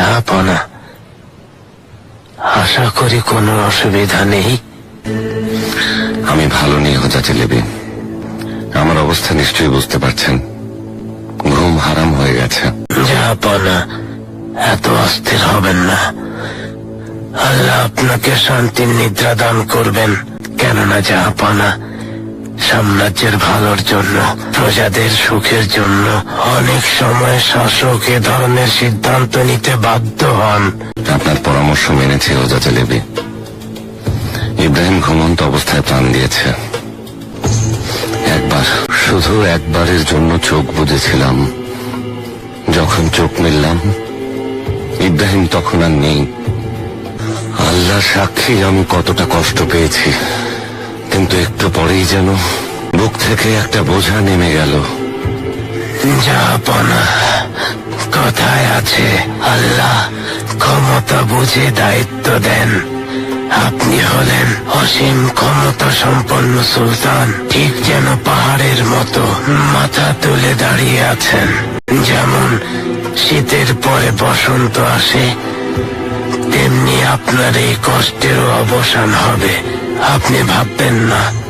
জাহাপনা আশা করি কোনো অসুবিধা নেই। আমি ভালো নেই হোজা চেলেবি আমার অবস্থা নিশ্চয়ই বুঝতে পারছেন। ঘুম হারাম হয়ে গেছে। জাহাপনা এত অস্থির হবেন না। আল্লাহ আপনাকে শান্তির নিদ্রা দান করবেন। কেননা জাহাপনা সাম্রাজ্যের ভালোর জন্য, প্রজাদের সুখের জন্য। অনেক সময় শাসক এ ধরনের সিদ্ধান্ত নিতে বাধ্য হন। আপনার পরামর্শ মেনেছি হোজা চেলেবি ইব্রাহিম ঘুমন্ত অবস্থায় প্রাণ দিয়েছে। একবার, শুধু একবারের জন্য চোখ বুঝেছিলাম যখন চোখ মিললাম, ইব্রাহিম তখন আর নেই। আল্লাহ সাক্ষী আমি কতটা কষ্ট পেয়েছি। কিন্তু একটু পরেই যেন বুক থেকে একটা বোঝা নেমে গেল। কথায় আছে, আল্লাহ ক্ষমতা বুঝে দায়িত্ব দেন। আপনি হলেন অসীম ক্ষমতা সম্পন্ন সুলতান, ঠিক যেন পাহাড়ের মতো মাথা তুলে দাঁড়িয়ে আছেন। যেমন শীতের পরে বসন্ত আসে, তেমনি আপনার এই কষ্টেরও অবসান হবে। আপনি ভাববেন না।